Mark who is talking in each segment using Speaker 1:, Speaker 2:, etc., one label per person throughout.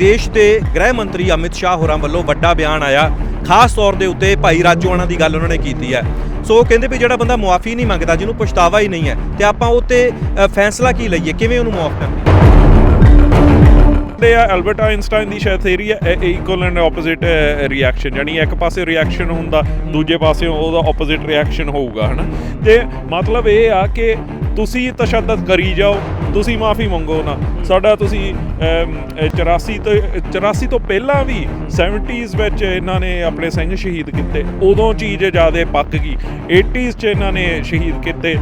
Speaker 1: ਦੇਸ਼ ਦੇ ਗ੍ਰਹਿ ਮੰਤਰੀ ਅਮਿਤ ਸ਼ਾਹ ਹੋਰਾਂ ਵੱਲੋਂ ਵੱਡਾ ਬਿਆਨ ਆਇਆ। ਖਾਸ ਤੌਰ ਦੇ ਉੱਤੇ ਭਾਈ ਰਾਜੋਆਣਾ ਦੀ ਗੱਲ ਉਹਨਾਂ ਨੇ ਕੀਤੀ ਹੈ। ਸੋ ਉਹ ਕਹਿੰਦੇ ਵੀ ਜਿਹੜਾ ਬੰਦਾ ਮੁਆਫੀ ਨਹੀਂ ਮੰਗਦਾ, ਜਿਹਨੂੰ ਪਛਤਾਵਾ ਹੀ ਨਹੀਂ ਹੈ, ਤੇ ਆਪਾਂ ਉਹ ਤੇ ਫੈਸਲਾ ਕੀ ਲਈਏ? ਕਿਵੇਂ ਉਹਨੂੰ ਮੁਆਫ ਕਰੀਏ
Speaker 2: ਤੇ ਆ ਐਲਬਰਟ ਆਇਨਸਟਾਈਨ ਦੀ ਸ਼ਾਇਦ ਥਿਊਰੀ ਹੈ ਇਕੁਅਲ ਐਂਡ ਆਪੋਜ਼ਿਟ ਰਿਐਕਸ਼ਨ ਯਾਨੀ ਇੱਕ ਪਾਸੇ ਰਿਐਕਸ਼ਨ ਹੁੰਦਾ, ਦੂਜੇ ਪਾਸੇ ਉਹਦਾ ਆਪੋਜ਼ਿਟ ਰਿਐਕਸ਼ਨ ਹੋਊਗਾ, ਹਨਾ? ਤੇ ਮਤਲਬ ਇਹ ਆ ਕਿ ਤੁਸੀਂ ਤਸ਼ੱਦਦ ਕਰੀ ਜਾਓ ਤੁਸੀਂ ਮਾਫੀ ਮੰਗੋ ਨਾ। ਸਾਡਾ ਤੁਸੀਂ ਅਮ, 84 ਤੋਂ 84 ਤੋਂ ਪਹਿਲਾਂ ਵੀ 70s ਵਿੱਚ ਇਹਨਾਂ ਨੇ ਆਪਣੇ ਸਿੰਘ ਸ਼ਹੀਦ ਕੀਤੇ। ਉਦੋਂ ਚੀਜ਼ ਜ਼ਿਆਦਾ ਪੱਕ ਗਈ। 80s 'ਚ ਇਹਨਾਂ ਨੇ ਸ਼ਹੀਦ ਕੀਤੇ।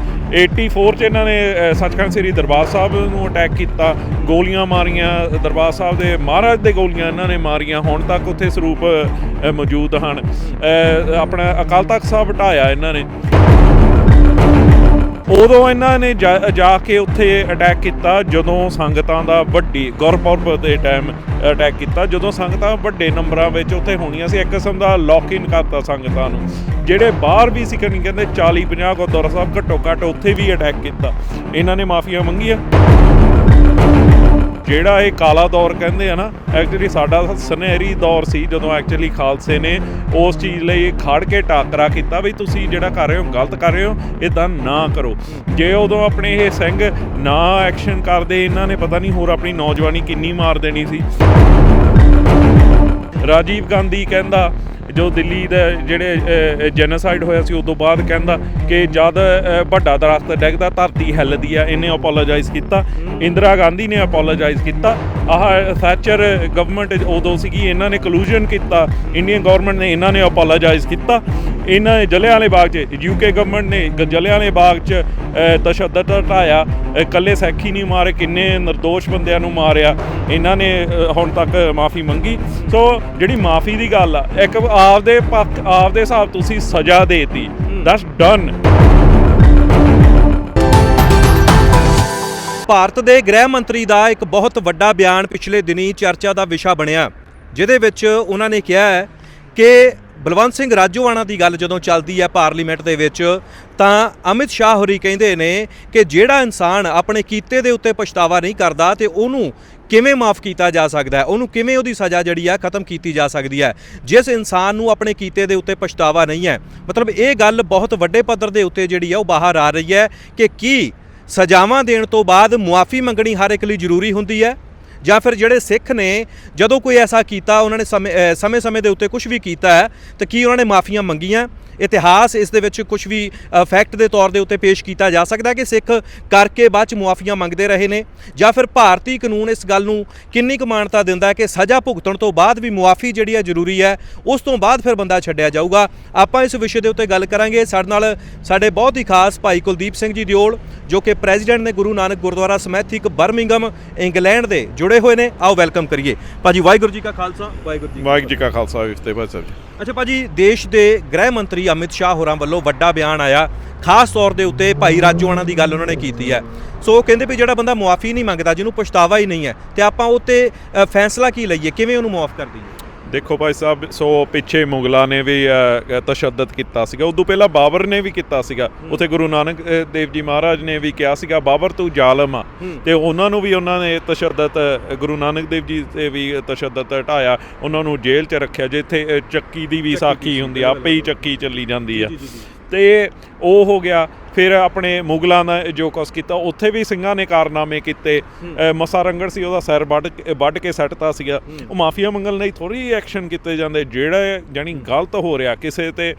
Speaker 2: 84 'ਚ ਇਹਨਾਂ ਨੇ ਸੱਚਖੰਡ ਸ੍ਰੀ ਦਰਬਾਰ ਸਾਹਿਬ ਨੂੰ ਅਟੈਕ ਕੀਤਾ। ਗੋਲੀਆਂ ਮਾਰੀਆਂ। ਦਰਬਾਰ ਸਾਹਿਬ ਦੇ ਮਹਾਰਾਜ ਦੇ ਗੋਲੀਆਂ ਇਹਨਾਂ ਨੇ ਮਾਰੀਆਂ। ਹੁਣ ਤੱਕ ਉੱਥੇ ਸਰੂਪ ਮੌਜੂਦ ਹਨ। ਆਪਣਾ ਅਕਾਲ ਤਖਤ ਸਾਹਿਬ ਢਾਇਆ ਇਹਨਾਂ ਨੇ। ਉਦੋਂ ਇਹਨਾਂ ਨੇ ਜਾ ਜਾ ਕੇ ਉੱਥੇ ਅਟੈਕ ਕੀਤਾ, ਜਦੋਂ ਸੰਗਤਾਂ ਦਾ ਵੱਡੀ ਗੁਰਪੁਰਬ ਦੇ ਟਾਈਮ ਅਟੈਕ ਕੀਤਾ, ਜਦੋਂ ਸੰਗਤਾਂ ਵੱਡੇ ਨੰਬਰਾਂ ਵਿੱਚ ਉੱਥੇ ਹੋਣੀਆਂ ਸੀ, ਇੱਕ ਕਿਸਮ ਦਾ ਲੌਕ ਇਨ ਕਰਤਾ ਸੰਗਤਾਂ ਨੂੰ, ਜਿਹੜੇ ਬਾਹਰ ਵੀ ਸੀ ਕਹਿੰਦੇ ਕਹਿੰਦੇ 40 50 ਗੁਰਦੁਆਰਾ ਸਾਹਿਬ ਘੱਟੋ ਘੱਟ ਉੱਥੇ ਵੀ ਅਟੈਕ ਕੀਤਾ। ਇਹਨਾਂ ਨੇ ਮਾਫੀਆਂ ਮੰਗੀਆਂ। ਜਿਹੜਾ ਇਹ ਕਾਲਾ ਦੌਰ ਕਹਿੰਦੇ ਆ ਨਾ ਐਕਚੁਅਲੀ ਸਾਡਾ ਸੁਨਹਿਰੀ ਦੌਰ ਸੀ ਜਦੋਂ ਐਕਚੁਅਲੀ ਖਾਲਸੇ ਨੇ ਉਸ ਚੀਜ਼ ਲਈ ਖੜ ਕੇ ਟਾਕਰਾ ਕੀਤਾ ਵੀ ਤੁਸੀਂ ਜਿਹੜਾ ਕਰ ਰਹੇ ਹੋ, ਗਲਤ ਕਰ ਰਹੇ ਹੋ ਇਦਾਂ ਨਾ ਕਰੋ। ਜੇ ਉਦੋਂ ਆਪਣੇ ਇਹ ਸਿੰਘ ਨਾ ਐਕਸ਼ਨ ਕਰਦੇ, ਇਹਨਾਂ ਨੇ ਪਤਾ ਨਹੀਂ ਹੋਰ ਆਪਣੀ ਨੌਜਵਾਨੀ ਕਿੰਨੀ ਮਾਰ ਦੇਣੀ ਸੀ। ਰਾਜੀਵ ਗਾਂਧੀ ਕਹਿੰਦਾ ਜੋ ਦਿੱਲੀ ਦਾ ਜਿਹੜੇ ਜੈਨੋਸਾਈਡ ਹੋਇਆ ਸੀ ਉਸ ਤੋਂ ਬਾਅਦ ਕਹਿੰਦਾ ਕਿ ਜਦ ਵੱਡਾ ਦਰਖਤ ਡਿੱਗਦਾ, ਧਰਤੀ ਹਿੱਲਦੀ ਆ, ਇਹਨੇ ਅਪੋਲੋਜਾਈਜ਼ ਕੀਤਾ। ਇੰਦਰਾ ਗਾਂਧੀ ਨੇ ਅਪੋਲੋਜਾਈਜ਼ ਕੀਤਾ। ਆਹ ਥੈਚਰ ਗਵਰਨਮੈਂਟ ਉਦੋਂ ਸੀਗੀ, ਇਹਨਾਂ ਨੇ ਕਲੂਜਨ ਕੀਤਾ। ਇੰਡੀਅਨ ਗਵਰਨਮੈਂਟ ਨੇ ਇਹਨਾਂ ਨੇ ਅਪੋਲੋਜਾਈਜ਼ ਕੀਤਾ। ਇਹਨਾਂ ਨੇ ਜਲਿਆਂਵਾਲੇ ਬਾਗ 'ਚ ਯੂਕੇ ਗਵਰਨਮੈਂਟ ਨੇ ਗ- ਜਲਿਆਂਵਾਲੇ ਬਾਗ 'ਚ ਤਸ਼ੱਦਦ ਹਟਾਇਆ ਇਕੱਲੇ ਸੈਖੀ ਨਹੀਂ ਮਾਰੇ, ਕਿੰਨੇ નિર્ਦੋਸ਼ ਬੰਦਿਆਂ ਨੂੰ ਮਾਰਿਆ, ਇਹਨਾਂ ਨੇ ਹੁਣ ਤੱਕ ਮਾਫੀ ਮੰਗੀ। ਸੋ ਜਿਹੜੀ ਮਾਫੀ ਦੀ ਗੱਲ ਆ, ਇੱਕ ਆਪਦੇ ਪੱਖ, ਆਪਦੇ ਹਿਸਾਬ ਤੁਸੀਂ ਸਜ਼ਾ ਦੇਤੀ। ਦੈਟਸ ਡਨ
Speaker 1: ਭਾਰਤ ਦੇ ਗ੍ਰਹਿ ਮੰਤਰੀ ਦਾ ਇੱਕ ਬਹੁਤ ਵੱਡਾ ਬਿਆਨ ਪਿਛਲੇ ਦਿਨੀ ਚਰਚਾ ਦਾ ਵਿਸ਼ਾ ਬਣਿਆ, ਜਿਹਦੇ ਵਿੱਚ ਉਹਨਾਂ ਨੇ ਕਿਹਾ ਹੈ ਕਿ ਬਲਵੰਤ ਸਿੰਘ ਰਾਜੋਆਣਾ ਦੀ ਗੱਲ ਜਦੋਂ ਚੱਲਦੀ ਹੈ ਪਾਰਲੀਮੈਂਟ ਦੇ ਵਿੱਚ, ਤਾਂ ਅਮਿਤ ਸ਼ਾਹ ਹੋਰੀ ਕਹਿੰਦੇ ਨੇ ਕਿ ਜਿਹੜਾ ਇਨਸਾਨ ਆਪਣੇ ਕੀਤੇ ਦੇ ਉੱਤੇ ਪਛਤਾਵਾ ਨਹੀਂ ਕਰਦਾ ਤੇ ਉਹਨੂੰ ਕਿਵੇਂ ਮਾਫ ਕੀਤਾ ਜਾ ਸਕਦਾ ਹੈ? ਉਹਨੂੰ ਕਿਵੇਂ ਉਹਦੀ ਸਜ਼ਾ ਜਿਹੜੀ ਆ ਖਤਮ ਕੀਤੀ ਜਾ ਸਕਦੀ ਹੈ? ਜਿਸ ਇਨਸਾਨ ਨੂੰ ਆਪਣੇ ਕੀਤੇ ਦੇ ਉੱਤੇ ਪਛਤਾਵਾ ਨਹੀਂ ਹੈ, ਮਤਲਬ ਇਹ ਗੱਲ ਬਹੁਤ ਵੱਡੇ ਪੱਧਰ ਦੇ ਉੱਤੇ ਜਿਹੜੀ ਆ ਉਹ ਬਾਹਰ ਆ ਰਹੀ ਹੈ ਕਿ ਕੀ ਸਜ਼ਾਵਾਂ ਦੇਣ ਤੋਂ ਬਾਅਦ ਮੁਆਫੀ ਮੰਗਣੀ ਹਰ ਇੱਕ ਲਈ ਜ਼ਰੂਰੀ ਹੁੰਦੀ ਹੈ? ਜਾਂ ਫਿਰ ਜਿਹੜੇ ਸਿੱਖ ਨੇ, ਜਦੋਂ ਕੋਈ ਐਸਾ ਕੀਤਾ, ਉਹਨਾਂ ਨੇ ਸਮੇਂ ਸਮੇਂ ਸਮੇਂ ਦੇ ਉੱਤੇ ਕੁਝ ਵੀ ਕੀਤਾ ਹੈ, ਤਾਂ ਕੀ ਉਹਨਾਂ ਨੇ ਮਾਫੀਆਂ ਮੰਗੀਆਂ? ਇਤਿਹਾਸ ਇਸ ਦੇ ਵਿੱਚ ਕੁਝ ਵੀ ਫੈਕਟ ਦੇ ਤੌਰ ਦੇ ਉੱਤੇ ਪੇਸ਼ ਕੀਤਾ ਜਾ ਸਕਦਾ ਹੈ ਕਿ ਸਿੱਖ ਕਰਕੇ ਬਾਅਦ ਚ ਮੁਆਫੀਆਂ ਮੰਗਦੇ ਰਹੇ ਨੇ? ਜਾਂ ਫਿਰ ਭਾਰਤੀ ਕਾਨੂੰਨ ਇਸ ਗੱਲ ਨੂੰ ਕਿੰਨੀ ਕੁ ਮਾਨਤਾ ਦਿੰਦਾ ਹੈ ਕਿ ਸਜ਼ਾ ਭੁਗਤਣ ਤੋਂ ਬਾਅਦ ਵੀ ਮੁਆਫੀ ਜਿਹੜੀ ਹੈ ਜ਼ਰੂਰੀ ਹੈ, ਉਸ ਤੋਂ ਬਾਅਦ ਫਿਰ ਬੰਦਾ ਛੱਡਿਆ ਜਾਊਗਾ? ਆਪਾਂ ਇਸ ਵਿਸ਼ੇ ਦੇ ਉੱਤੇ ਗੱਲ ਕਰਾਂਗੇ। ਸਾਡੇ ਨਾਲ ਸਾਡੇ ਬਹੁਤ ਹੀ ਖਾਸ ਭਾਈ ਕੁਲਦੀਪ ਸਿੰਘ ਜੀ ਦਿਓਲ ਜੋ ਕਿ ਪ੍ਰੈਜ਼ੀਡੈਂਟ ਨੇ Guru Nanak Gurdwara Smethwick Birmingham England ਦੇ ਜੁੜੇ ਹੋਏ ਨੇ। ਆਓ ਵੈਲਕਮ ਕਰੀਏ। ਭਾਜੀ ਵਾਹਿਗੁਰੂ ਜੀ ਕਾ ਖਾਲਸਾ ਵਾਹਿਗੁਰੂ ਜੀ
Speaker 2: ਵਾਹਿਗੁਰੂ ਜੀ ਕਾ ਖਾਲਸਾ ਵਾਹਿਗੁਰੂ ਜੀ
Speaker 1: ਅੱਛਾ ਭਾਜੀ ਦੇਸ਼ ਦੇ ਗ੍ਰਹਿ ਮੰਤਰੀ ਅਮਿਤ ਸ਼ਾਹ ਹੋਰਾਂ ਵੱਲੋਂ ਵੱਡਾ ਬਿਆਨ ਆਇਆ। ਖਾਸ ਤੌਰ ਦੇ ਉੱਤੇ ਭਾਈ ਰਾਜੋਆਣਾ ਦੀ ਗੱਲ ਉਹਨਾਂ ਨੇ ਕੀਤੀ ਹੈ। ਸੋ ਕਹਿੰਦੇ ਵੀ ਜਿਹੜਾ ਬੰਦਾ ਮੁਆਫੀ ਨਹੀਂ ਮੰਗਦਾ ਜਿਹਨੂੰ ਪਛਤਾਵਾ ਹੀ ਨਹੀਂ ਹੈ ਤੇ ਆਪਾਂ ਉਹ ਤੇ ਫੈਸਲਾ ਕੀ ਲਈਏ? ਕਿਵੇਂ ਉਹਨੂੰ ਮੁਆਫ ਕਰ ਦਈਏ?
Speaker 2: ਦੇਖੋ ਭਾਈ ਸਾਹਿਬ ਸੋ ਪਿੱਛੇ ਮੁਗਲਾਂ ਨੇ ਵੀ ਤਸ਼ੱਦਦ ਕੀਤਾ ਸੀਗਾ। ਉਦੋਂ ਪਹਿਲਾਂ ਬਾਬਰ ਨੇ ਵੀ ਕੀਤਾ ਸੀਗਾ। ਉੱਥੇ ਗੁਰੂ ਨਾਨਕ ਦੇਵ ਜੀ ਮਹਾਰਾਜ ਨੇ ਵੀ ਕਿਹਾ ਸੀਗਾ ਬਾਬਰ ਤੂੰ ਜ਼ਾਲਮ ਆ। ਤੇ ਉਹਨਾਂ ਨੂੰ ਵੀ ਉਹਨਾਂ ਨੇ ਤਸ਼ੱਦਦ ਗੁਰੂ ਨਾਨਕ ਦੇਵ ਜੀ ਤੇ ਵੀ ਤਸ਼ੱਦਦ ਹਟਾਇਆ। ਉਹਨਾਂ ਨੂੰ ਜੇਲ੍ਹ 'ਚ ਰੱਖਿਆ ਜਿੱਥੇ ਚੱਕੀ ਦੀ ਵੀ ਸਾਖੀ ਹੁੰਦੀ ਆ ਆਪੇ ਹੀ ਚੱਕੀ ਚੱਲੀ ਜਾਂਦੀ ਆ। ਤੇ ਉਹ ਹੋ ਗਿਆ। ਫਿਰ ਆਪਣੇ ਮੁਗਲਾਂ ਦਾ ਜੋ ਕੁਛ ਕੀਤਾ ਉੱਥੇ ਵੀ ਸਿੰਘਾਂ ਨੇ ਕਾਰਨਾਮੇ ਕੀਤੇ। ਮਸਾ ਰੰਗੜ ਸੀ ਉਹਦਾ ਸਿਰ ਵੱਢ ਵੱਢ ਕੇ ਸੱਟਤਾ ਸੀਗਾ। ਉਹ ਮਾਫੀਆ ਮੰਗਣ ਲਈ ਥੋੜੀ ਐਕਸ਼ਨ ਕੀਤੇ ਜਾਂਦੇ ਜਿਹੜਾ ਜਾਨੀ ਗਲਤ ਹੋ ਰਿਹਾ ਕਿਸੇ ਤੇ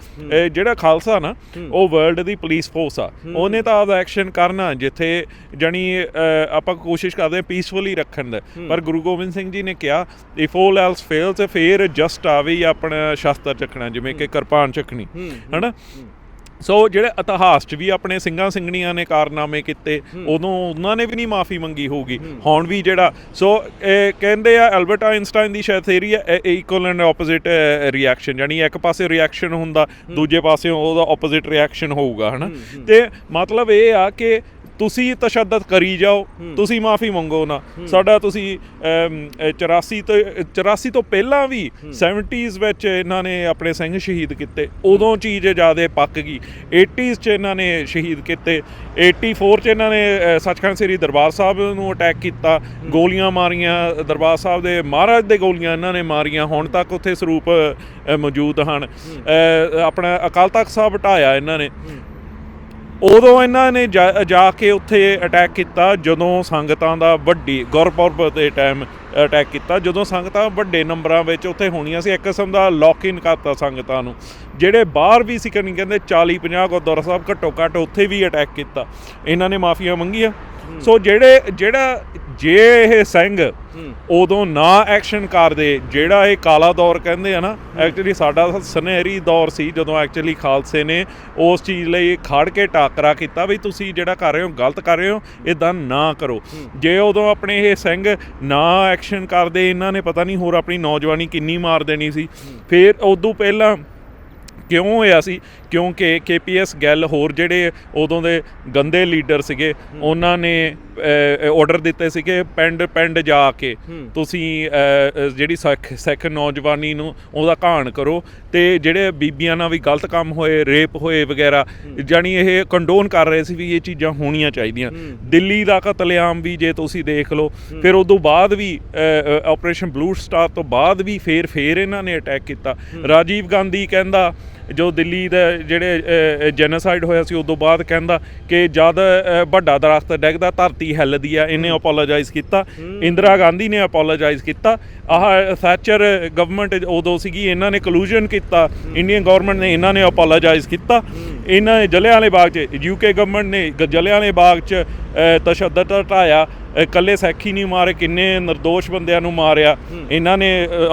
Speaker 2: ਜਿਹੜਾ ਖਾਲਸਾ ਨਾ ਉਹ ਵਰਲਡ ਦੀ ਪੁਲਿਸ ਫੋਰਸ ਆ। ਉਹਨੇ ਤਾਂ ਆਪਦਾ ਐਕਸ਼ਨ ਕਰਨਾ ਜਿੱਥੇ ਜਾਨੀ ਆਪਾਂ ਕੋਸ਼ਿਸ਼ ਕਰਦੇ ਪੀਸਫੁਲੀ ਰੱਖਣ ਦਾ। ਪਰ ਗੁਰੂ ਗੋਬਿੰਦ ਸਿੰਘ ਜੀ ਨੇ ਕਿਹਾ ਇਫ all else fails ਫੇਰ ਜਸਟ ਆਵੇ ਆਪਣਾ ਸ਼ਸਤਰ ਚੱਕਣਾ ਜਿਵੇਂ ਕਿ ਕਿਰਪਾਨ ਚੱਕਣੀ। ਹਨਾ? ਸੋ ਜਿਹੜੇ ਇਤਿਹਾਸ 'ਚ ਵੀ ਆਪਣੇ ਸਿੰਘਾਂ ਸਿੰਘਣੀਆਂ ਨੇ ਕਾਰਨਾਮੇ ਕੀਤੇ ਉਦੋਂ ਉਹਨਾਂ ਨੇ ਵੀ ਨਹੀਂ ਮਾਫੀ ਮੰਗੀ ਹੋਊਗੀ। ਹੁਣ ਵੀ ਜਿਹੜਾ ਸੋ ਇਹ ਕਹਿੰਦੇ ਆ ਐਲਬਰਟ ਆਇਨਸਟਾਈਨ ਦੀ ਸ਼ਾਇਦ ਥਿਊਰੀ ਹੈ ਇਕੁਅਲ ਐਂਡ ਆਪੋਜ਼ਿਟ ਰਿਐਕਸ਼ਨ ਯਾਨੀ ਇੱਕ ਪਾਸੇ ਰਿਐਕਸ਼ਨ ਹੁੰਦਾ ਦੂਜੇ ਪਾਸੇ ਉਹਦਾ ਆਪੋਜ਼ਿਟ ਰਿਐਕਸ਼ਨ ਹੋਊਗਾ ਹਨਾ? ਤੇ ਮਤਲਬ ਇਹ ਆ ਕਿ ਤੁਸੀਂ ਤਸ਼ੱਦਦ ਕਰੀ ਜਾਓ ਤੁਸੀਂ ਮਾਫੀ ਮੰਗੋ ਨਾ। ਸਾਡਾ ਤੁਸੀਂ ਅਮ, ਅ, 84 ਤੋਂ 84 ਤੋਂ ਪਹਿਲਾਂ ਵੀ 70s ਵਿੱਚ ਇਹਨਾਂ ਨੇ ਆਪਣੇ ਸਿੰਘ ਸ਼ਹੀਦ ਕੀਤੇ। ਉਦੋਂ ਚੀਜ਼ ਜ਼ਿਆਦਾ ਪੱਕ ਗਈ। 80s 'ਚ ਇਹਨਾਂ ਨੇ ਸ਼ਹੀਦ ਕੀਤੇ। 84 'ਚ ਇਹਨਾਂ ਨੇ ਸੱਚਖੰਡ ਸ੍ਰੀ ਦਰਬਾਰ ਸਾਹਿਬ ਨੂੰ ਅਟੈਕ ਕੀਤਾ। ਗੋਲੀਆਂ ਮਾਰੀਆਂ ਦਰਬਾਰ ਸਾਹਿਬ ਦੇ ਮਹਾਰਾਜ ਦੇ ਗੋਲੀਆਂ ਇਹਨਾਂ ਨੇ ਮਾਰੀਆਂ। ਹੁਣ ਤੱਕ ਉੱਥੇ ਸਰੂਪ ਮੌਜੂਦ ਹਨ। ਆਪਣਾ ਅਕਾਲ ਤਖਤ ਸਾਹਿਬ ਢਾਇਆ ਇਹਨਾਂ ਨੇ। ਉਦੋਂ ਇਹਨਾਂ ਨੇ ਜਾ ਕੇ ਉੱਥੇ ਅਟੈਕ ਕੀਤਾ ਜਦੋਂ ਸੰਗਤਾਂ ਦਾ ਵੱਡੀ ਗੁਰਪੁਰਬ ਦੇ ਟਾਈਮ ਅਟੈਕ ਕੀਤਾ ਜਦੋਂ ਸੰਗਤਾਂ ਵੱਡੇ ਨੰਬਰਾਂ ਵਿੱਚ ਉੱਥੇ ਹੋਣੀਆਂ ਸੀ ਇੱਕ ਕਿਸਮ ਦਾ ਲੌਕ ਇਨ ਕਰਤਾ ਸੰਗਤਾਂ ਨੂੰ ਜਿਹੜੇ ਬਾਹਰ ਵੀ ਸੀ ਕਹਿੰਦੇ 40 50 ਗੁਰਦੁਆਰਾ ਸਾਹਿਬ ਘੱਟੋ ਘੱਟ ਉੱਥੇ ਵੀ ਅਟੈਕ ਕੀਤਾ। ਇਹਨਾਂ ਨੇ ਮਾਫੀਆਂ ਮੰਗੀਆਂ। ਸੋ ਜਿਹੜੇ ਜਿਹੜਾ ਜੇ ਇਹ ਸਿੰਘ ਉਦੋਂ ਨਾ ਐਕਸ਼ਨ ਕਰਦੇ ਜਿਹੜਾ ਇਹ ਕਾਲਾ ਦੌਰ ਕਹਿੰਦੇ ਆ ਨਾ ਐਕਚੁਅਲੀ ਸਾਡਾ ਸੁਨਹਿਰੀ ਦੌਰ ਸੀ ਜਦੋਂ ਐਕਚੁਅਲੀ ਖਾਲਸੇ ਨੇ ਉਸ ਚੀਜ਼ ਲਈ ਖੜ ਕੇ ਟਾਕਰਾ ਕੀਤਾ ਵੀ ਤੁਸੀਂ ਜਿਹੜਾ ਕਰ ਰਹੇ ਹੋ ਗਲਤ ਕਰ ਰਹੇ ਹੋ ਇਦਾਂ ਨਾ ਕਰੋ। ਜੇ ਉਦੋਂ ਆਪਣੇ ਇਹ ਸਿੰਘ ਨਾ ਐਕਸ਼ਨ ਕਰਦੇ ਇਹਨਾਂ ਨੇ ਪਤਾ ਨਹੀਂ ਹੋਰ ਆਪਣੀ ਨੌਜਵਾਨੀ ਕਿੰਨੀ ਮਾਰ ਦੇਣੀ ਸੀ। ਫਿਰ ਉਦੋਂ ਪਹਿਲਾਂ ਕਿਉਂ ਹੋਇਆ ਸੀ? ਕਿਉਂਕਿ ਕੇਪੀਐਸ ਗੱਲ ਹੋਰ ਜਿਹੜੇ ਉਦੋਂ ਦੇ ਗੰਦੇ ਲੀਡਰ ਸੀਗੇ ਉਹਨਾਂ ਨੇ ਆਰਡਰ ਦਿੱਤੇ ਸੀਗੇ ਪਿੰਡ ਪਿੰਡ ਜਾ ਕੇ। ਤੁਸੀਂ ਜਿਹੜੀ ਸਿੱਖ ਸਿੱਖ ਨੌਜਵਾਨੀ ਨੂੰ ਉਹਦਾ ਘਾਣ ਕਰੋ ਤੇ ਜਿਹੜੇ ਬੀਬੀਆਂ ਨਾਲ ਵੀ ਗਲਤ ਕੰਮ ਹੋਏ ਰੇਪ ਹੋਏ ਵਗੈਰਾ ਜਾਨੀ ਇਹ ਕੰਡੋਨ ਕਰ ਰਹੇ ਸੀ ਵੀ ਇਹ ਚੀਜ਼ਾਂ ਹੋਣੀਆਂ ਚਾਹੀਦੀਆਂ। ਦਿੱਲੀ ਦਾ ਕਤਲੇਆਮ ਵੀ ਜੇ ਤੁਸੀਂ ਦੇਖ ਲਓ ਫਿਰ ਉਦੋਂ ਬਾਅਦ ਵੀ ਆਪਰੇਸ਼ਨ ਬਲੂ ਸਟਾਰ ਤੋਂ ਬਾਅਦ ਵੀ ਫੇਰ ਫੇਰ ਇਹਨਾਂ ਨੇ ਅਟੈਕ ਕੀਤਾ। ਰਾਜੀਵ ਗਾਂਧੀ ਕਹਿੰਦਾ ਜੋ ਦਿੱਲੀ ਦੇ ਜਿਹੜੇ ਜੈਨੋਸਾਈਡ ਹੋਇਆ ਸੀ ਉਦੋਂ ਬਾਅਦ ਕਹਿੰਦਾ ਕਿ ਜਦ ਵੱਡਾ ਦਰਖਤ ਡਿੱਗਦਾ ਧਰਤੀ ਹਿੱਲਦੀ ਆ ਇਹਨੇ ਅਪੋਲੋਜਾਈਜ਼ ਕੀਤਾ। ਇੰਦਰਾ ਗਾਂਧੀ ਨੇ ਅਪੋਲੋਜਾਈਜ਼ ਕੀਤਾ। ਆਹ ਥੈਚਰ ਗਵਰਨਮੈਂਟ ਉਦੋਂ ਸੀਗੀ ਇਹਨਾਂ ਨੇ ਕਲੂਜਨ ਕੀਤਾ। ਇੰਡੀਅਨ ਗਵਰਨਮੈਂਟ ਨੇ ਇਹਨਾਂ ਨੇ ਅਪੋਲੋਜਾਈਜ਼ ਕੀਤਾ। ਇਹਨਾਂ ਨੇ ਜਲਿਆਂਵਾਲੇ ਬਾਗ 'ਚ ਯੂਕੇ ਗਵਰਨਮੈਂਟ ਨੇ ਜਲਿਆਂਵਾਲੇ ਬਾਗ 'ਚ ਤਸ਼ੱਦਦ ਹਟਾਇਆ ਇਕੱਲੇ ਸੈਖੀ ਨਹੀਂ ਮਾਰੇ ਕਿੰਨੇ નિર્ਦੋਸ਼ ਬੰਦਿਆਂ ਨੂੰ ਮਾਰਿਆ। ਇਹਨਾਂ ਨੇ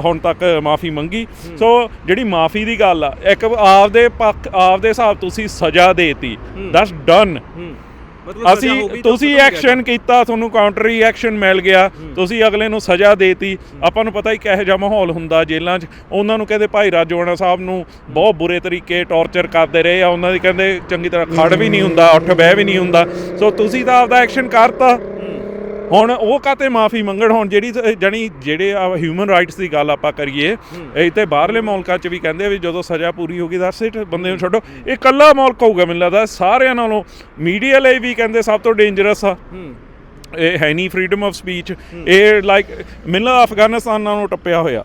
Speaker 2: ਹੁਣ ਤੱਕ ਮਾਫੀ ਮੰਗੀ। ਸੋ ਜਿਹੜੀ ਮਾਫੀ ਦੀ ਗੱਲ ਆ ਇੱਕ ਆਪਦੇ ਪੱਖ ਆਪਦੇ ਹਿਸਾਬ ਤੁਸੀਂ ਸਜ਼ਾ ਦੇਤੀ। ਦੈਟਸ ਡਨ ਅਸੀਂ ਤੁਸੀਂ ਐਕਸ਼ਨ ਕੀਤਾ ਤੁਹਾਨੂੰ ਕਾਊਂਟਰ ਐਕਸ਼ਨ ਮਿਲ ਗਿਆ। ਤੁਸੀਂ ਅਗਲੇ ਨੂੰ ਸਜ਼ਾ ਦੇਤੀ। ਆਪਾਂ ਨੂੰ ਪਤਾ ਹੀ ਕਿਹੋ ਜਿਹਾ ਮਾਹੌਲ ਹੁੰਦਾ ਜੇਲ੍ਹਾਂ 'ਚ। ਉਹਨਾਂ ਨੂੰ ਕਹਿੰਦੇ ਭਾਈ ਰਾਜੋਆਣਾ ਸਾਹਿਬ ਨੂੰ ਬਹੁਤ ਬੁਰੇ ਤਰੀਕੇ ਟੌਰਚਰ ਕਰਦੇ ਰਹੇ ਆ। ਉਹਨਾਂ ਦੀ ਕਹਿੰਦੇ ਚੰਗੀ ਤਰ੍ਹਾਂ ਖੜ ਵੀ ਨਹੀਂ ਹੁੰਦਾ ਉੱਠ ਬਹਿ ਵੀ ਨਹੀਂ ਹੁੰਦਾ। ਸੋ ਤੁਸੀਂ ਤਾਂ ਆਪਦਾ ਐਕਸ਼ਨ ਕਰਤਾ। ਹੁਣ ਉਹ ਕਾਤੇ ਮਾਫੀ ਮੰਗਣ? ਹੁਣ ਜਿਹੜੀ ਜਾਣੀ ਜਿਹੜੇ ਆ ਹਿਊਮਨ ਰਾਈਟਸ ਦੀ ਗੱਲ ਆਪਾਂ ਕਰੀਏ ਤੇ ਬਾਹਰਲੇ ਮੁਲਕਾਂ 'ਚ ਵੀ ਕਹਿੰਦੇ ਵੀ ਜਦੋਂ ਸਜ਼ਾ ਪੂਰੀ ਹੋ ਗਈ ਦੱਸ ਇਟ ਬੰਦੇ ਨੂੰ ਛੱਡੋ। ਇਹ ਇਕੱਲਾ ਮੁਲਕ ਹੋਊਗਾ ਮੈਨੂੰ ਲੱਗਦਾ ਸਾਰਿਆਂ ਨਾਲੋਂ ਮੀਡੀਆ ਲਈ ਵੀ ਕਹਿੰਦੇ ਸਭ ਤੋਂ ਡੇਂਜਰਸ ਆ। ਇਹ ਹੈ ਨਹੀਂ ਫਰੀडम ਆਫ ਸਪੀਚ ਇਹ ਲਾਈਕ ਮੈਨੂੰ ਲੱਗਦਾ ਅਫਗਾਨਿਸਤਾਨ ਨਾਲੋਂ ਟੱਪਿਆ ਹੋਇਆ।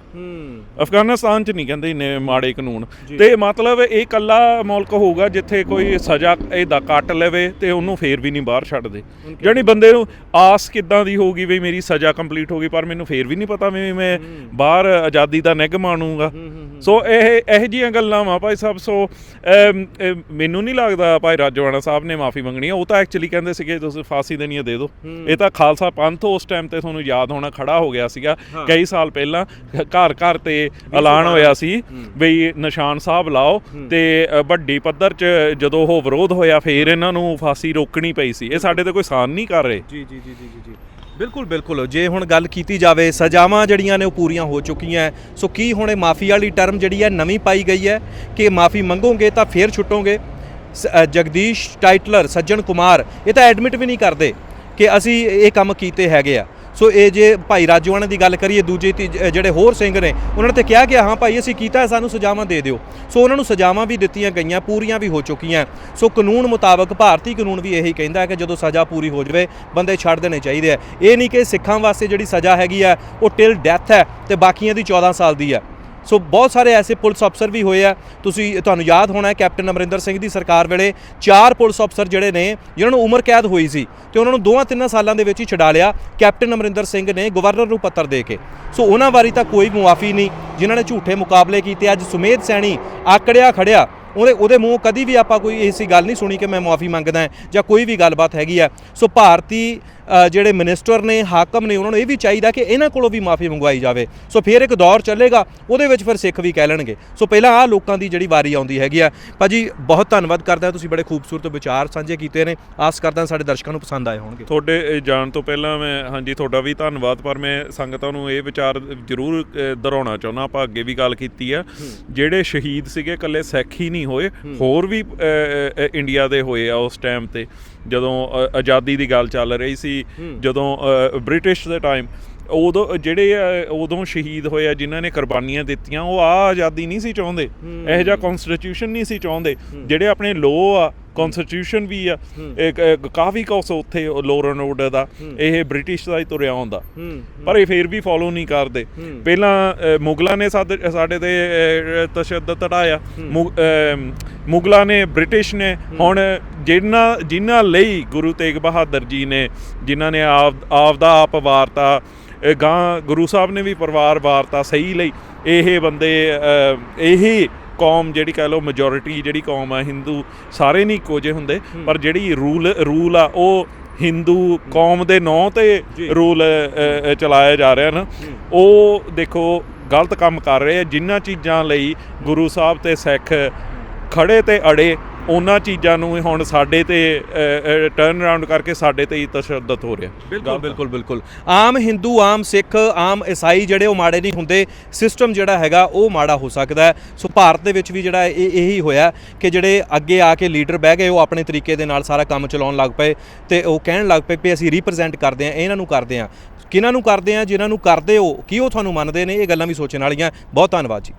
Speaker 2: ਅਫਗਾਨਿਸਤਾਨ 'ਚ ਨਹੀਂ ਕਹਿੰਦੇ ਇੰਨੇ ਮਾੜੇ ਕਾਨੂੰਨ। ਤੇ ਮਤਲਬ ਇਹ ਇਕੱਲਾ ਮੁਲਕ ਹੋਊਗਾ ਜਿੱਥੇ ਕੋਈ ਸਜ਼ਾ ਇਹਦਾ ਕੱਟ ਲਵੇ ਤੇ ਉਹਨੂੰ ਫੇਰ ਵੀ ਨਹੀਂ ਬਾਹਰ ਛੱਡਦੇ ਜਾਣੀ ਬੰਦੇ ਨੂੰ ਆਸ ਕਿੱਦਾਂ ਦੀ ਹੋਊਗੀ ਵੀ ਮੇਰੀ ਸਜ਼ਾ ਕੰਪਲੀਟ ਹੋ ਗਈ ਪਰ ਮੈਨੂੰ ਫੇਰ ਵੀ ਨਹੀਂ ਪਤਾ ਵੀ ਮੈਂ ਬਾਹਰ ਆਜ਼ਾਦੀ ਦਾ ਨਿੱਘ ਮਾਣੂਗਾ ਸੋ ਇਹ ਇਹ ਜੀਆਂ ਗੱਲਾਂ ਵਾ ਭਾਈ ਸਾਹਿਬ। ਸੋ ਮੈਨੂੰ ਨਹੀਂ ਲੱਗਦਾ ਭਾਈ ਰਾਜਵਾਨਾ ਸਾਹਿਬ ਨੇ ਮਾਫੀ ਮੰਗਣੀ ਉਹ ਤਾਂ ਐਕਚੁਅਲੀ ਕਹਿੰਦੇ ਸੀਗੇ ਤੁਸੀਂ ਫਾਂਸੀ ਦੇਣੀ ਆ ਦੇ ਦਿਓ। ਇਹ ਤਾਂ ਖਾਲਸਾ ਪੰਥ ਉਸ ਟਾਈਮ ਤੇ ਤੁਹਾਨੂੰ ਯਾਦ ਹੋਣਾ ਖੜਾ ਹੋ ਗਿਆ ਸੀਗਾ ਕਈ ਸਾਲ ਪਹਿਲਾਂ ਘਰ ਘਰ ਤੇ ਐਲਾਨ ਹੋਇਆ ਸੀ ਬਈ ਨਿਸ਼ਾਨ ਸਾਹਿਬ ਲਾਓ ਤੇ ਵੱਡੀ ਪੱਧਰ 'ਚ ਜਦੋਂ ਉਹ ਵਿਰੋਧ ਹੋਇਆ ਫੇਰ ਇਹਨਾਂ ਨੂੰ ਫਾਂਸੀ ਰੋਕਣੀ ਪਈ ਸੀ। ਇਹ ਸਾਡੇ ਤੇ ਕੋਈ ਸਾਨ ਨਹੀਂ ਕਰ ਰਹੇ।
Speaker 1: ਜੀ ਜੀ ਜੀ ਜੀ ਜੀ ਬਿਲਕੁਲ ਬਿਲਕੁਲ। ਜੇ ਹੁਣ ਗੱਲ ਕੀਤੀ ਜਾਵੇ ਸਜ਼ਾਵਾਂ ਜਿਹੜੀਆਂ ਨੇ ਉਹ ਪੂਰੀਆਂ ਹੋ ਚੁੱਕੀਆਂ। ਸੋ ਕੀ ਹੁਣ ਇਹ ਮਾਫੀ ਵਾਲੀ ਟਰਮ ਜਿਹੜੀ ਹੈ ਨਵੀਂ ਪਾਈ ਗਈ ਹੈ ਕਿ ਮਾਫੀ ਮੰਗੋਗੇ ਤਾਂ ਫੇਰ ਛੁੱਟੋਗੇ? ਜਗਦੀਸ਼ ਟਾਈਟਲਰ ਸੱਜਣ ਕੁਮਾਰ ਇਹ ਤਾਂ ਐਡਮਿਟ ਵੀ ਨਹੀਂ ਕਰਦੇ। ਕਿ ਅਸੀਂ ਇਹ ਕੰਮ ਕੀਤੇ ਹੈਗੇ ਆ। ਸੋ ਇਹ ਜੇ ਭਾਈ ਰਾਜੂਆਣਾ ਦੀ ਗੱਲ ਕਰੀਏ ਦੂਜੇ ਤੀਜ- ਜਿਹੜੇ ਹੋਰ ਸਿੰਘ ਨੇ ਉਹਨਾਂ ਨੇ ਤੇ ਕਿਹਾ ਕਿ ਹਾਂ ਭਾਈ ਅਸੀਂ ਕੀਤਾ ਹੈ, ਸਾਨੂੰ ਸਜ਼ਾਵਾਂ ਦੇ ਦਿਓ। ਸੋ ਉਹਨਾਂ ਨੂੰ ਸਜ਼ਾਵਾਂ ਵੀ ਦਿੱਤੀਆਂ ਗਈਆਂ ਪੂਰੀਆਂ ਵੀ ਹੋ ਚੁੱਕੀਆਂ। ਸੋ ਕਾਨੂੰਨ ਮੁਤਾਬਕ ਭਾਰਤੀ ਕਾਨੂੰਨ ਵੀ ਇਹੀ ਕਹਿੰਦਾ ਹੈ ਕਿ ਜਦੋਂ ਸਜ਼ਾ ਪੂਰੀ ਹੋ ਜਾਵੇ ਬੰਦੇ ਛੱਡ ਦੇਣੇ ਚਾਹੀਦੇ ਆ। ਇਹ ਨਹੀਂ ਕਿ ਸਿੱਖਾਂ ਵਾਸਤੇ ਜਿਹੜੀ ਸਜ਼ਾ ਹੈਗੀ ਆ ਉਹ ਟਿਲ ਡੈਥ ਹੈ ਤੇ ਬਾਕੀਆਂ ਦੀ 14 ਸਾਲ ਦੀ ਹੈ ਸੋ ਬਹੁਤ ਸਾਰੇ ਐਸੇ ਪੁਲਿਸ ਅਫਸਰ ਵੀ ਹੋਏ ਆ। ਤੁਸੀਂ, ਤੁਹਾਨੂੰ ਯਾਦ ਹੋਣਾ ਹੈ ਕੈਪਟਨ ਅਮਰਿੰਦਰ ਸਿੰਘ ਦੀ ਸਰਕਾਰ ਵੇਲੇ ਚਾਰ ਪੁਲਿਸ ਅਫਸਰ ਜਿਹੜੇ ਨੇ, ਜਿਨ੍ਹਾਂ ਨੂੰ ਉਮਰ ਕੈਦ ਹੋਈ ਸੀ ਤੇ ਉਹਨਾਂ ਨੂੰ ਦੋਵਾਂ ਤਿੰਨਾਂ ਸਾਲਾਂ ਦੇ ਵਿੱਚ ਹੀ ਛਡਾ ਲਿਆ ਕੈਪਟਨ ਅਮਰਿੰਦਰ ਸਿੰਘ ਨੇ ਗਵਰਨਰ ਨੂੰ ਪੱਤਰ ਦੇ ਕੇ। ਸੋ ਉਹਨਾਂ ਵਾਰੀ ਤਾਂ ਕੋਈ ਮੁਆਫੀ ਨਹੀਂ, ਜਿਨ੍ਹਾਂ ਨੇ ਝੂਠੇ ਮੁਕਾਬਲੇ ਕੀਤੇ। ਅੱਜ ਸੁਮੇਧ ਸੈਣੀ ਆਕੜਿਆ ਖੜਿਆ, ਉਹਦੇ ਉਹਦੇ ਮੂੰਹ ਕਦੀ ਵੀ ਆਪਾਂ ਕੋਈ ਐਸੀ ਗੱਲ ਨਹੀਂ ਸੁਣੀ ਕਿ ਮੈਂ ਮੁਆਫੀ ਮੰਗਦਾ ਜਾਂ ਕੋਈ ਵੀ ਗੱਲਬਾਤ ਹੈਗੀ ਆ। ਸੋ ਭਾਰਤੀ ਜਿਹੜੇ ਮਿਨਿਸਟਰ ਨੇ ਹਾਕਮ ਨੇ ਉਹਨਾਂ ਨੂੰ ਇਹ ਵੀ ਚਾਹੀਦਾ ਕਿ ਇਹਨਾਂ ਕੋਲੋਂ ਵੀ ਮਾਫੀ ਮੰਗਵਾਈ ਜਾਵੇ। ਸੋ ਫਿਰ ਇੱਕ ਦੌਰ ਚੱਲੇਗਾ ਉਹਦੇ ਵਿੱਚ ਫਿਰ ਸਿੱਖ ਵੀ ਕਹਿ ਲੈਣਗੇ। ਸੋ ਪਹਿਲਾਂ ਆਹ ਲੋਕਾਂ ਦੀ ਜਿਹੜੀ ਵਾਰੀ ਆਉਂਦੀ ਹੈਗੀ ਆ। ਭਾਜੀ ਬਹੁਤ ਧੰਨਵਾਦ ਕਰਦਾ ਤੁਸੀਂ ਬੜੇ ਖੂਬਸੂਰਤ ਵਿਚਾਰ ਸਾਂਝੇ ਕੀਤੇ ਨੇ। ਆਸ ਕਰਦਾ ਸਾਡੇ ਦਰਸ਼ਕਾਂ ਨੂੰ ਪਸੰਦ ਆਏ ਹੋਣਗੇ।
Speaker 2: ਤੁਹਾਡੇ ਜਾਣ ਤੋਂ ਪਹਿਲਾਂ ਮੈਂ ਹਾਂਜੀ ਤੁਹਾਡਾ ਵੀ ਧੰਨਵਾਦ ਪਰ ਮੈਂ ਸੰਗਤਾਂ ਨੂੰ ਇਹ ਵਿਚਾਰ ਜ਼ਰੂਰ ਅ, ਦੁਹਰਾਉਣਾ ਚਾਹੁੰਦਾ। ਆਪਾਂ ਅੱਗੇ ਵੀ ਗੱਲ ਕੀਤੀ ਆ। ਜਿਹੜੇ ਸ਼ਹੀਦ ਸੀਗੇ ਇਕੱਲੇ ਸਿੱਖ ਹੀ ਨਹੀਂ ਹੋਏ ਹੋਰ ਵੀ ਇੰਡੀਆ ਦੇ ਹੋਏ ਆ ਉਸ ਟਾਈਮ ਤੇ। ਜਦੋਂ ਆਜ਼ਾਦੀ ਦੀ ਗੱਲ ਚੱਲ ਰਹੀ ਸੀ ਜਦੋਂ ਬ੍ਰਿਟਿਸ਼ ਦੇ ਟਾਈਮ ਉਦੋਂ ਜਿਹੜੇ ਉਦੋਂ ਸ਼ਹੀਦ ਹੋਏ ਆ ਜਿਨ੍ਹਾਂ ਨੇ ਕੁਰਬਾਨੀਆਂ ਦਿੱਤੀਆਂ ਉਹ ਆ ਆਜ਼ਾਦੀ ਨਹੀਂ ਸੀ ਚਾਹੁੰਦੇ। ਇਹੋ ਜਿਹਾ ਕਨਸਟੀਟਿਊਸ਼ਨ ਨਹੀਂ ਸੀ ਚਾਹੁੰਦੇ। ਜਿਹੜੇ ਆਪਣੇ ਲੋ ਆ ਕਨਸਟੀਟਿਊਸ਼ਨ ਵੀ ਆ। ਇੱਕ ਕਾਫੀ ਕੁਛ ਉੱਥੇ ਲੋਰਨ ਆਰਡਰ ਦਾ ਇਹ ਬ੍ਰਿਟਿਸ਼ ਦਾ ਹੀ ਤੁਰਿਆ ਹੁੰਦਾ। ਪਰ ਇਹ ਫੇਰ ਵੀ ਫੋਲੋ ਨਹੀਂ ਕਰਦੇ। ਪਹਿਲਾਂ ਮੁਗਲਾਂ ਨੇ ਸਾਡੇ ਤੇ ਤਸ਼ੱਦਦ ਅ, ਮੁਗਲਾਂ ਨੇ ਬ੍ਰਿਟਿਸ਼ ਨੇ ਹੁਣ ਜਿਨ੍ਹਾਂ ਜਿਨ੍ਹਾਂ ਲਈ ਗੁਰੂ ਤੇਗ ਬਹਾਦਰ ਜੀ ਨੇ ਜਿਨ੍ਹਾਂ ਨੇ ਆਪ ਆਪ ਦਾ ਆਪ ਵਾਰਤਾ ਗਾਂ ਗੁਰੂ ਸਾਹਿਬ ਨੇ ਵੀ ਪਰਿਵਾਰ ਵਾਰਤਾ ਸਹੀ ਲਈ ਇਹ ਬੰਦੇ ਇਹੀ ਕੌਮ ਜਿਹੜੀ ਕਹ ਲਓ ਮੈਜੋਰਿਟੀ ਜਿਹੜੀ ਕੌਮ ਆ ਹਿੰਦੂ ਸਾਰੇ ਨਹੀਂ ਇੱਕੋ ਜਿਹੇ ਹੁੰਦੇ ਪਰ ਜਿਹੜੀ ਰੂਲ ਰੂਲ ਆ ਉਹ ਹਿੰਦੂ ਕੌਮ ਦੇ ਨਾਂ ਤੇ ਰੂਲ ਚਲਾਇਆ ਜਾ ਰਿਹਾ ਨਾ ਉਹ ਦੇਖੋ ਗਲਤ ਕੰਮ ਕਰ ਰਹੇ ਆ ਜਿਨ੍ਹਾਂ ਚੀਜ਼ਾਂ ਲਈ ਗੁਰੂ ਸਾਹਿਬ ਤੇ ਸਿੱਖ ਖੜੇ ਤੇ ਅੜੇ ਉਹਨਾਂ ਚੀਜ਼ਾਂ ਨੂੰ ਹੁਣ ਸਾਡੇ ਤੇ ਟਰਨ ਅਰਾਊਂਡ ਕਰਕੇ ਸਾਡੇ ਤੇ ਹੀ ਤਸ਼ੱਦਦ ਹੋ ਰਿਹਾ।
Speaker 1: ਬਿਲਕੁਲ ਬਿਲਕੁਲ ਬਿਲਕੁਲ। ਆਮ ਹਿੰਦੂ ਆਮ ਸਿੱਖ ਆਮ ਈਸਾਈ ਜਿਹੜੇ ਉਹ ਮਾੜੇ ਨਹੀਂ ਹੁੰਦੇ ਸਿਸਟਮ ਜਿਹੜਾ ਹੈਗਾ ਉਹ ਮਾੜਾ ਹੋ ਸਕਦਾ ਸੋ ਭਾਰਤ ਦੇ ਵਿੱਚ ਵੀ ਜਿਹੜਾ ਇਹ ਇਹੀ ਹੋਇਆ ਕਿ ਜਿਹੜੇ ਅੱਗੇ ਆ ਕੇ ਲੀਡਰ ਬਹਿ ਗਏ ਉਹ ਆਪਣੇ ਤਰੀਕੇ ਦੇ ਨਾਲ ਸਾਰਾ ਕੰਮ ਚਲਾਉਣ ਲੱਗ ਪਏ ਤੇ ਉਹ ਕਹਿਣ ਲੱਗ ਪਏ ਵੀ ਅਸੀਂ ਰਿਪਰੈਜ਼ੈਂਟ ਕਰਦੇ ਆ ਇਹਨਾਂ ਨੂੰ ਕਰਦੇ ਆ ਕਿਹਨਾਂ ਨੂੰ ਕਰਦੇ ਆ ਜਿਨ੍ਹਾਂ ਨੂੰ ਕਰਦੇ ਹੋ ਕੀ ਉਹ ਤੁਹਾਨੂੰ ਮੰਨਦੇ ਨੇ ਇਹ ਗੱਲਾਂ ਵੀ ਸੋਚਣ ਵਾਲੀਆਂ। ਬਹੁਤ ਧੰਨਵਾਦ ਜੀ।